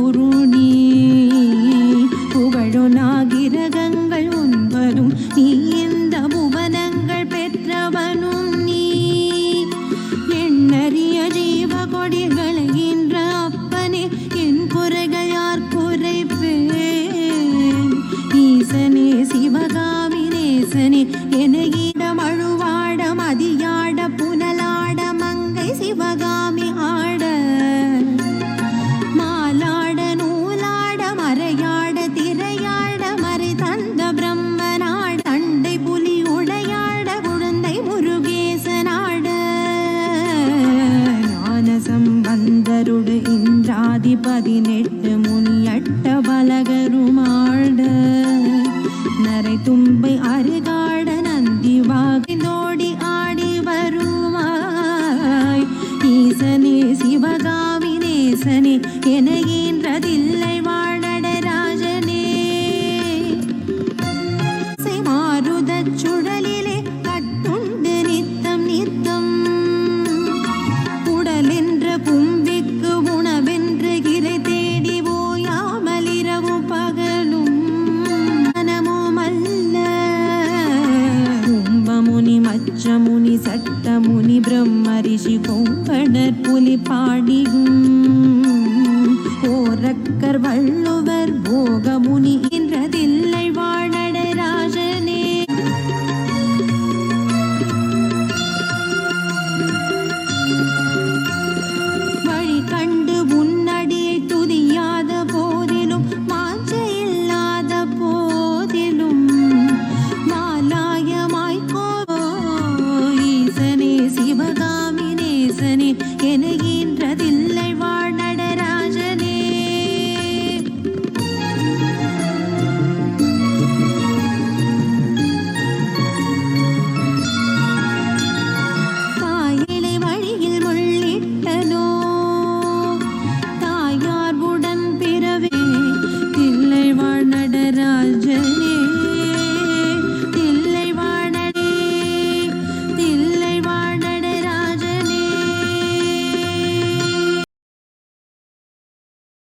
உருணி புகழொனாகிரகங்கள் ஒன்பதும் நீ ஆதி பதினெட்டு முள்ளட்ட பலகருமாழ்ட நரை தும்பை அருகாட நந்தி வாகிந்தோடி ஆடி வருமாய். ஈசனே சிவகாமி நேசனே என ஏன்றதில்லை வாழ முனி பிரம்ம ரிஷி கொம்பனர் புலி பாடியும் ஓரக் jardín